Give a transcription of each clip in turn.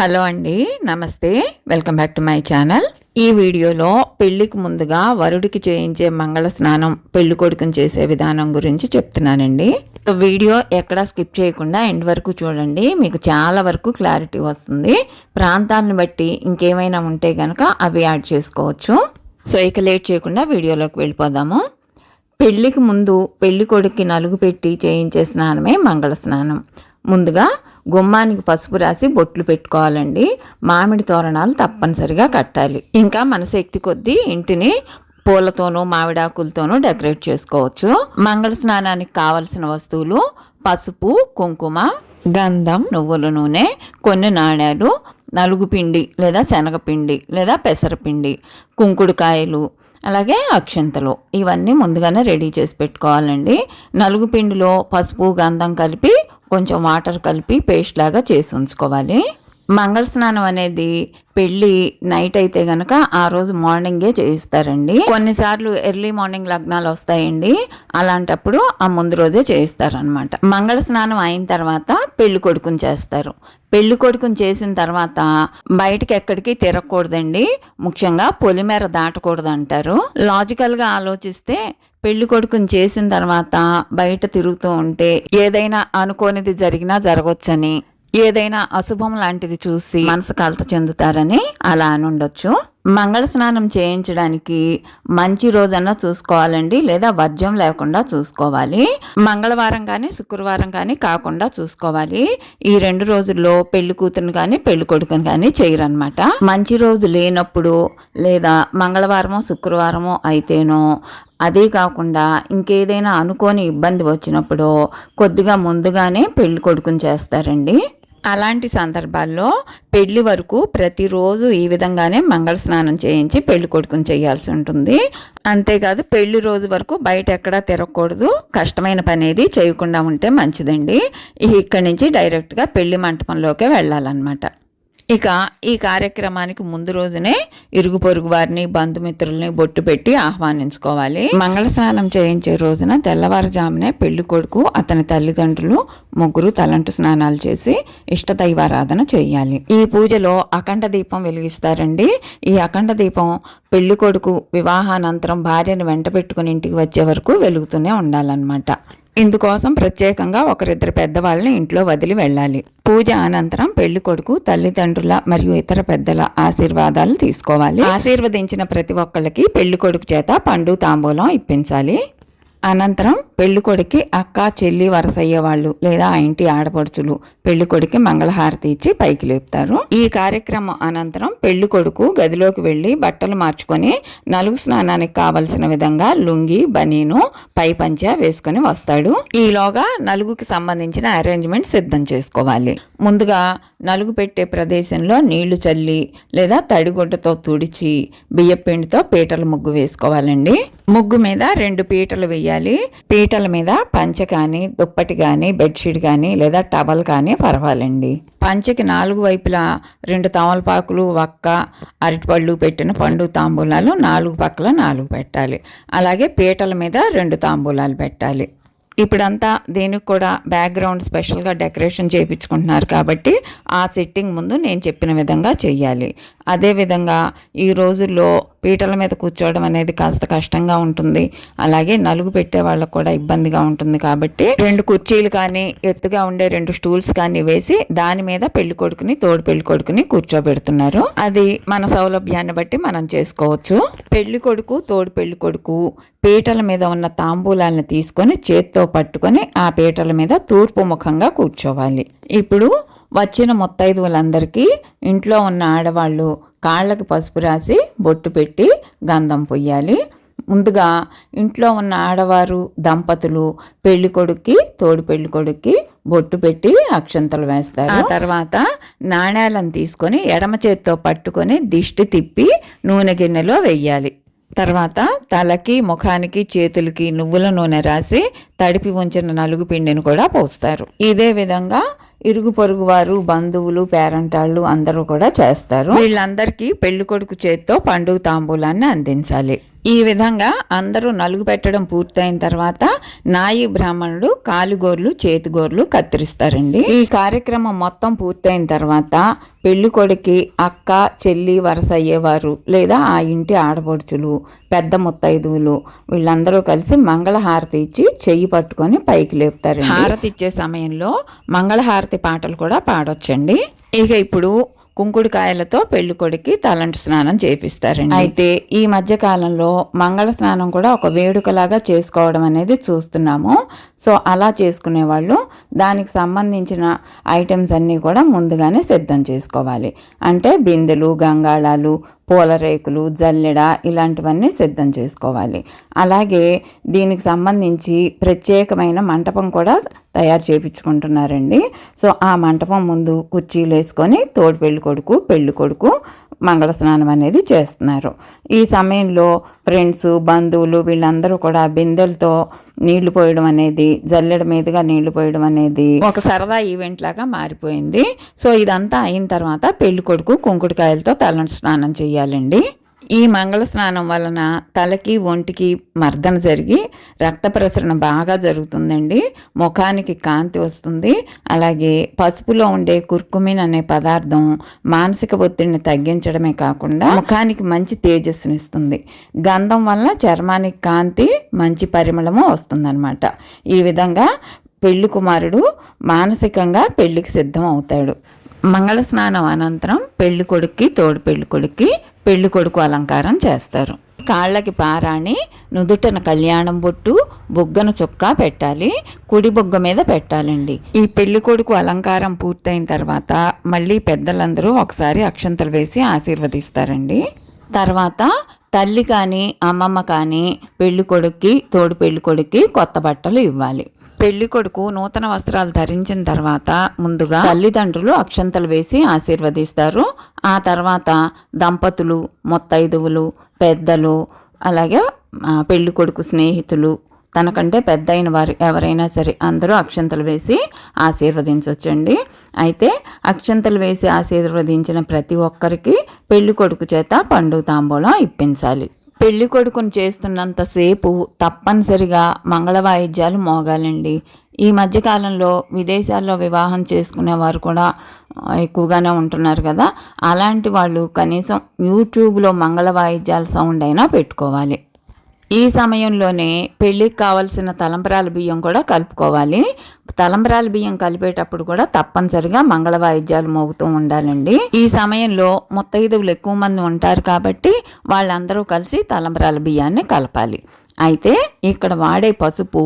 Hello అండి నమస్తే. Welcome back to my channel. ఈ వీడియోలో పెళ్ళికి ముందుగా వరుడికి చేయించే మంగళ స్నానం పెళ్ళి కొడుకుని చేసే విధానం గురించి చెప్తున్నానండి. వీడియో ఎక్కడా స్కిప్ చేయకుండా ఎండ్ వరకు చూడండి. మీకు చాలా వరకు క్లారిటీ వస్తుంది. ప్రాంతాలను బట్టి ఇంకేమైనా ఉంటే కనుక అవి యాడ్ చేసుకోవచ్చు. సో ఇక లేట్ చేయకుండా వీడియోలోకి వెళ్ళిపోదాము. పెళ్ళికి ముందు పెళ్ళి కొడుక్కి నలుగు పెట్టి చేయించే స్నానమే మంగళ స్నానం. ముందుగా గుమ్మానికి పసుపు రాసి బొట్లు పెట్టుకోవాలండి. మామిడి తోరణాలు తప్పనిసరిగా కట్టాలి. ఇంకా మన శక్తి కొద్దీ ఇంటిని పూలతోనూ మామిడాకులతోనూ డెకరేట్ చేసుకోవచ్చు. మంగళ స్నానానికి కావలసిన వస్తువులు పసుపు కుంకుమ గంధం నువ్వుల నూనె కొన్ని నాణ్యాలు నలుగు పిండి లేదా శనగపిండి లేదా పెసరపిండి కుంకుడుకాయలు అలాగే అక్షంతలు. ఇవన్నీ ముందుగానే రెడీ చేసి పెట్టుకోవాలండి. నలుగు పిండిలో పసుపు గంధం కలిపి కొంచెం వాటర్ కలిపి పేస్ట్ లాగా చేసి ఉంచుకోవాలి. మంగళ స్నానం అనేది పెళ్ళి నైట్ అయితే గనక ఆ రోజు మార్నింగే చేయిస్తారండి. కొన్నిసార్లు ఎర్లీ మార్నింగ్ లగ్నాలు వస్తాయండి. అలాంటప్పుడు ఆ ముందు రోజే చేయిస్తారనమాట మంగళ స్నానం అయిన తర్వాత పెళ్ళి కొడుకుని చేస్తారు. పెళ్ళి కొడుకుని చేసిన తర్వాత బయటకి ఎక్కడికి తిరగకూడదండి. ముఖ్యంగా పొలిమేర దాటకూడదు అంటారు లాజికల్గా ఆలోచిస్తే పెళ్ళి కొడుకుని చేసిన తర్వాత బయట తిరుగుతూ ఉంటే ఏదైనా అనుకోనిది జరిగినా జరగవచ్చని ఏదైనా అశుభం లాంటిది చూసి మనసు కలత చెందుతారని అలా అని ఉండొచ్చు. మంగళ స్నానం చేయించడానికి మంచి రోజన్నా చూసుకోవాలండి లేదా వర్జం లేకుండా చూసుకోవాలి. మంగళవారం కానీ శుక్రవారం కానీ కాకుండా చూసుకోవాలి. ఈ రెండు రోజుల్లో పెళ్ళి కూతురుని కానీ పెళ్ళి కొడుకుని కానీ చేయరనమాట మంచి రోజు లేనప్పుడు లేదా మంగళవారమో శుక్రవారమో అయితేనో అదే కాకుండా ఇంకేదైనా అనుకోని ఇబ్బంది వచ్చినప్పుడు కొద్దిగా ముందుగానే పెళ్ళి కొడుకుని చేస్తారండి. అలాంటి సందర్భాల్లో పెళ్ళి వరకు ప్రతిరోజు ఈ విధంగానే మంగళ స్నానం చేయించి పెళ్ళి కొడుకుని చేయాల్సి ఉంటుంది. అంతేకాదు పెళ్ళి రోజు వరకు బయట ఎక్కడా తిరగకూడదు. కష్టమైన పని ఏది చేయకుండా ఉంటే మంచిదండి. ఇక్కడి నుంచి డైరెక్ట్గా పెళ్ళి మంటపంలోకే వెళ్ళాలన్నమాట. ఇక ఈ కార్యక్రమానికి ముందు రోజునే ఇరుగు పొరుగు వారిని బంధుమిత్రుల్ని బొట్టు పెట్టి ఆహ్వానించుకోవాలి. మంగళ స్నానం చేయించే రోజున తెల్లవారుజామునే పెళ్ళి కొడుకు అతని తల్లిదండ్రులు ముగ్గురు తలంటు స్నానాలు చేసి ఇష్ట దైవారాధన చేయాలి. ఈ పూజలో అఖండ దీపం వెలిగిస్తారండి. ఈ అఖండ దీపం పెళ్ళి కొడుకు వివాహానంతరం భార్యను వెంట పెట్టుకుని ఇంటికి వచ్చే వరకు వెలుగుతూనే ఉండాలన్నమాట. ఇందుకోసం ప్రత్యేకంగా ఒకరిద్దరు పెద్దవాళ్ళని ఇంట్లో వదిలి వెళ్ళాలి. పూజ అనంతరం పెళ్ళి కొడుకు తల్లిదండ్రుల మరియు ఇతర పెద్దల ఆశీర్వాదాలు తీసుకోవాలి. ఆశీర్వదించిన ప్రతి ఒక్కళ్ళకి పెళ్ళి కొడుకు చేత పండు తాంబూలం ఇప్పించాలి. అనంతరం పెళ్ళికొడికి అక్క చెల్లి వరసయ్యే వాళ్ళు లేదా ఆ ఇంటి ఆడపడుచులు పెళ్ళికొడికి మంగళహారతి ఇచ్చి పైకి లేపుతారు. ఈ కార్యక్రమం అనంతరం పెళ్ళికొడుకు గదిలోకి వెళ్ళి బట్టలు మార్చుకొని నలుగు స్నానానికి కావలసిన విధంగా లుంగి బనీను పై పంచ వేసుకొని వస్తాడు. ఈలోగా నలుగుకి సంబంధించిన అరేంజ్మెంట్ సిద్ధం చేసుకోవాలి. ముందుగా నలుగు పెట్టే ప్రదేశంలో నీళ్ళు చల్లి లేదా తడిగుడ్డతో తుడిచి బియ్యపిండితో పీటల ముగ్గు వేసుకోవాలండి. ముగ్గు మీద రెండు పీటలు వేయాలి. పీటల మీద పంచ కానీ దుప్పటి కానీ బెడ్షీట్ కానీ లేదా టవల్ కానీ పర్వాలండి. పంచకి నాలుగు వైపులా రెండు తమలపాకులు వక్క అరటిపళ్ళు పెట్టిన పండు తాంబూలాలు నాలుగు పక్కల నాలుగు పెట్టాలి. అలాగే పీటల మీద రెండు తాంబూలాలు పెట్టాలి. ఇప్పుడంతా దీనికి కూడా బ్యాక్గ్రౌండ్ స్పెషల్గా డెకరేషన్ చేయించుకుంటున్నారు కాబట్టి ఆ సెట్టింగ్ ముందు నేను చెప్పిన విధంగా చెయ్యాలి. అదేవిధంగా ఈ రోజుల్లో పీటల మీద కూర్చోవడం అనేది కాస్త కష్టంగా ఉంటుంది. అలాగే నలుగు పెట్టే వాళ్ళకు కూడా ఇబ్బందిగా ఉంటుంది కాబట్టి రెండు కుర్చీలు కానీ ఎత్తుగా ఉండే రెండు స్టూల్స్ కానీ వేసి దాని మీద పెళ్ళి కొడుకుని తోడు పెళ్ళి కొడుకుని కూర్చోబెడుతున్నారు. అది మన సౌలభ్యాన్ని బట్టి మనం చేసుకోవచ్చు. పెళ్ళి కొడుకు తోడు పెళ్ళి కొడుకు పీటల మీద ఉన్న తాంబూలాలను తీసుకొని చేత్తో పట్టుకొని ఆ పీటల మీద తూర్పు ముఖంగా కూర్చోవాలి. ఇప్పుడు వచ్చిన ముత్తైదువులందరికీ ఇంట్లో ఉన్న ఆడవాళ్ళు కాళ్ళకి పసుపు రాసి బొట్టు పెట్టి గంధం పొయ్యాలి. ముందుగా ఇంట్లో ఉన్న ఆడవారు దంపతులు పెళ్ళి కొడుక్కి తోడు పెళ్ళి కొడుక్కి బొట్టు పెట్టి అక్షంతలు వేస్తారు. ఆ తర్వాత నాణ్యాలను తీసుకొని ఎడమ చేత్తో పట్టుకొని దిష్టి తిప్పి నూనె గిన్నెలో వెయ్యాలి తర్వాత తలకి ముఖానికి చేతులకి నువ్వుల నూనె రాసి తడిపి ఉంచిన నలుగు పిండిని కూడా పోస్తారు. ఇదే విధంగా ఇరుగు పొరుగు వారు బంధువులు పేరంటాళ్ళు అందరూ కూడా చేస్తారు. వీళ్ళందరికీ పెళ్ళి కొడుకు చేత్తో పండుగ తాంబూలాన్ని అందించాలి. ఈ విధంగా అందరూ నలుగు పెట్టడం పూర్తయిన తర్వాత నాయి బ్రాహ్మణుడు కాలుగోర్లు చేతిగోర్లు కత్తిరిస్తారండి. ఈ కార్యక్రమం మొత్తం పూర్తయిన తర్వాత పెళ్ళి కొడుకి అక్క చెల్లి వరస అయ్యేవారు లేదా ఆ ఇంటి ఆడపడుచులు పెద్ద ముత్తైదువులు వీళ్ళందరూ కలిసి మంగళహారతి ఇచ్చి చెయ్యి పట్టుకొని పైకి లేపుతారు హారతి ఇచ్చే సమయంలో మంగళహారతి పాటలు కూడా పాడొచ్చండి. ఇక ఇప్పుడు కుంకుడుకాయలతో పెళ్ళి కొడుకి తలంటు స్నానం చేపిస్తారండి. అయితే ఈ మధ్య కాలంలో మంగళ స్నానం కూడా ఒక వేడుకలాగా చేసుకోవడం అనేది చూస్తున్నాము. సో అలా చేసుకునే వాళ్ళు దానికి సంబంధించిన ఐటమ్స్ అన్నీ కూడా ముందుగానే సిద్ధం చేసుకోవాలి. అంటే బిందెలు గంగాళాలు పూల రేకులు జల్లెడ ఇలాంటివన్నీ సిద్ధం చేసుకోవాలి. అలాగే దీనికి సంబంధించి ప్రత్యేకమైన మంటపం కూడా తయారు చేయించుకుంటున్నారండి సో ఆ మంటపం ముందు కుర్చీలు వేసుకొని తోడు పెళ్ళి కొడుకు పెళ్ళి కొడుకు మంగళ స్నానం అనేది చేస్తున్నారు. ఈ సమయంలో ఫ్రెండ్స్ బంధువులు వీళ్ళందరూ కూడా బిందెలతో నీళ్ళు పోయడం అనేది జల్లెడ మీదుగా నీళ్ళు పోయడం అనేది ఒక సరదా ఈవెంట్ లాగా మారిపోయింది. సో ఇదంతా అయిన తర్వాత పెళ్ళి కొడుకు కుంకుడుకాయలతో తలంటు స్నానం చేయాలండి. ఈ మంగళ స్నానం వలన తలకి ఒంటికి మర్దన జరిగి రక్త ప్రసరణ బాగా జరుగుతుందండి. ముఖానికి కాంతి వస్తుంది. అలాగే పసుపులో ఉండే కుర్కుమిన్ అనే పదార్థం మానసిక ఒత్తిడిని తగ్గించడమే కాకుండా ముఖానికి మంచి తేజస్సునిస్తుంది గంధం వల్ల చర్మానికి కాంతి మంచి పరిమళము వస్తుందన్నమాట. ఈ విధంగా పెళ్ళి కుమారుడు మానసికంగా పెళ్ళికి సిద్ధం అవుతాడు. మంగళ స్నానం అనంతరం పెళ్ళి కొడుక్కి తోడు పెళ్ళి కొడుక్కి పెళ్ళి కొడుకు అలంకారం చేస్తారు. కాళ్ళకి పారాణి నుదుటన కళ్యాణం బొట్టు బొగ్గన చొక్కా పెట్టాలి కుడి బొగ్గ మీద పెట్టాలండి. ఈ పెళ్ళి కొడుకు అలంకారం పూర్తయిన తర్వాత మళ్ళీ పెద్దలందరూ ఒకసారి అక్షంతలు వేసి ఆశీర్వదిస్తారండి. తర్వాత తల్లి కానీ అమ్మమ్మ కానీ పెళ్ళి కొడుక్కి తోడు పెళ్ళి కొడుక్కి కొత్త బట్టలు ఇవ్వాలి. పెళ్ళి కొడుకు నూతన వస్త్రాలు ధరించిన తర్వాత ముందుగా తల్లిదండ్రులు అక్షంతలు వేసి ఆశీర్వదిస్తారు. ఆ తర్వాత దంపతులు మొత్తైదువులు పెద్దలు అలాగే పెళ్ళి కొడుకు స్నేహితులు తనకంటే పెద్ద అయిన వారు ఎవరైనా సరే అందరూ అక్షంతలు వేసి ఆశీర్వదించవచ్చండి అయితే అక్షంతలు వేసి ఆశీర్వదించిన ప్రతి ఒక్కరికి పెళ్ళి కొడుకు చేత పండు తాంబూలం ఇప్పించాలి. పెళ్ళి కొడుకుని చేస్తున్నంతసేపు తప్పనిసరిగా మంగళ వాయిద్యాలు మోగాలండి. ఈ మధ్యకాలంలో విదేశాల్లో వివాహం చేసుకునే వారు కూడా ఎక్కువగానే ఉంటున్నారు కదా. అలాంటి వాళ్ళు కనీసం యూట్యూబ్లో మంగళ వాయిద్యాల సౌండ్ అయినా పెట్టుకోవాలి. ఈ సమయంలోనే పెళ్ళికి కావలసిన తలంబరాల బియ్యం కూడా కలుపుకోవాలి. తలంబరాల బియ్యం కలిపేటప్పుడు కూడా తప్పనిసరిగా మంగళ వాయిద్యాలు మోగుతూ ఉండాలండి. ఈ సమయంలో ముత్తైదువులు ఎక్కువ మంది ఉంటారు కాబట్టి వాళ్ళందరూ కలిసి తలంబరాల బియ్యాన్ని కలపాలి. అయితే ఇక్కడ వాడే పసుపు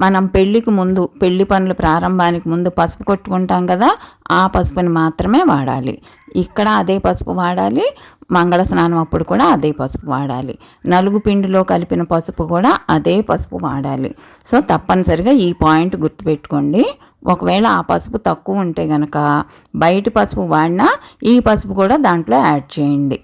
మనం పెళ్ళికి ముందు పెళ్ళి పనుల ప్రారంభానికి ముందు పసుపు కొట్టుకుంటాం కదా ఆ పసుపుని మాత్రమే వాడాలి. ఇక్కడ అదే పసుపు వాడాలి. మంగళ స్నానం అప్పుడు కూడా అదే పసుపు వాడాలి. నలుగు పిండిలో కలిపిన పసుపు కూడా అదే పసుపు వాడాలి. సో తప్పనిసరిగా ఈ పాయింట్ గుర్తుపెట్టుకోండి. ఒకవేళ ఆ పసుపు తక్కువ ఉంటే గనక బయట పసుపు వాడినా ఈ పసుపు కూడా దాంట్లో యాడ్ చేయండి.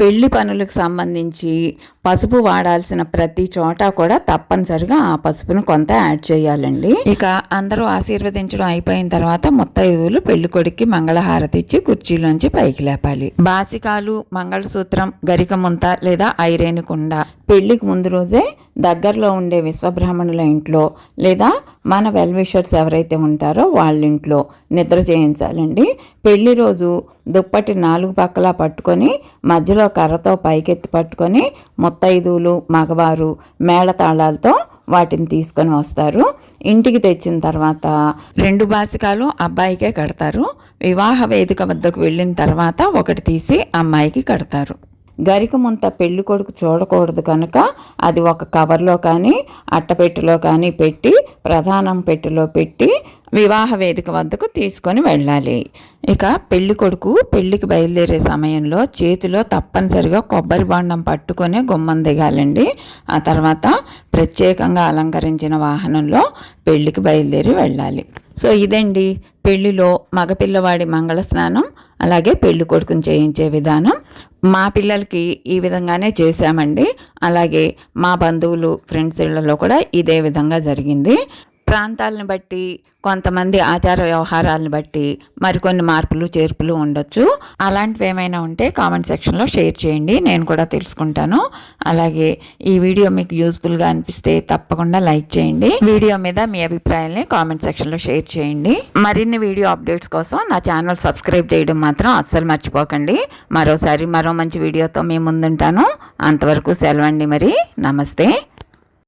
పెళ్ళి పనులకు సంబంధించి పసుపు వాడాల్సిన ప్రతి చోట కూడా తప్పనిసరిగా ఆ పసుపును కొంత యాడ్ చేయాలండి. ఇక అందరూ ఆశీర్వదించడం అయిపోయిన తర్వాత ముత్తైదువులు పెళ్ళి కొడుక్కి మంగళహారతి ఇచ్చి కుర్చీలోంచి పైకి లేపాలి. బాసికాలు మంగళసూత్రం గరిక ముంత లేదా ఐరేనుకుండ. పెళ్ళికి ముందు రోజే దగ్గరలో ఉండే విశ్వబ్రాహ్మణుల ఇంట్లో లేదా మన వెల్ విషర్స్ ఎవరైతే ఉంటారో వాళ్ళ ఇంట్లో నిద్ర చేయించాలండి. పెళ్ళి రోజు దుప్పటి నాలుగు పక్కలా పట్టుకొని మధ్యలో కర్రతో పైకెత్తి పట్టుకొని ముత్తైదువులు మగవారు మేళతాళాలతో వాటిని తీసుకొని వస్తారు. ఇంటికి తెచ్చిన తర్వాత రెండు బాసికాలు అబ్బాయికే కడతారు. వివాహ వేదిక వద్దకు వెళ్ళిన తర్వాత ఒకటి తీసి అమ్మాయికి కడతారు. గరిక ముంత పెళ్ళి కొడుకు చూడకూడదు కనుక అది ఒక కవర్లో కానీ అట్టపెట్టెలో కానీ పెట్టి ప్రధానం పెట్టెలో పెట్టి వివాహ వేదిక వద్దకు తీసుకొని వెళ్ళాలి. ఇక పెళ్ళి కొడుకు పెళ్ళికి బయలుదేరే సమయంలో చేతిలో తప్పనిసరిగా కొబ్బరి బాండం పట్టుకొని గుమ్మం దిగాలండి. ఆ తర్వాత ప్రత్యేకంగా అలంకరించిన వాహనంలో పెళ్ళికి బయలుదేరి వెళ్ళాలి. సో ఇదండి పెళ్ళిలో మగపిల్లవాడి మంగళ స్నానం అలాగే పెళ్ళి కొడుకుని చేయించే విధానం. మా పిల్లలకి ఈ విధంగానే చేశామండి. అలాగే మా బంధువులు ఫ్రెండ్స్ ఇళ్ళలో కూడా ఇదే విధంగా జరిగింది. ప్రాంతాలను బట్టి కొంతమంది ఆచార వ్యవహారాలను బట్టి మరికొన్ని మార్పులు చేర్పులు ఉండొచ్చు. అలాంటివి ఏమైనా ఉంటే కామెంట్ సెక్షన్లో షేర్ చేయండి. నేను కూడా తెలుసుకుంటాను. అలాగే ఈ వీడియో మీకు యూస్ఫుల్గా అనిపిస్తే తప్పకుండా లైక్ చేయండి. వీడియో మీద మీ అభిప్రాయాల్ని కామెంట్ సెక్షన్లో షేర్ చేయండి. మరిన్ని వీడియో అప్డేట్స్ కోసం నా ఛానల్ సబ్స్క్రైబ్ చేయడం మాత్రం అస్సలు మర్చిపోకండి. మరోసారి మరో మంచి వీడియోతో మీ ముందుంటాను. అంతవరకు సెలవండి మరి. నమస్తే.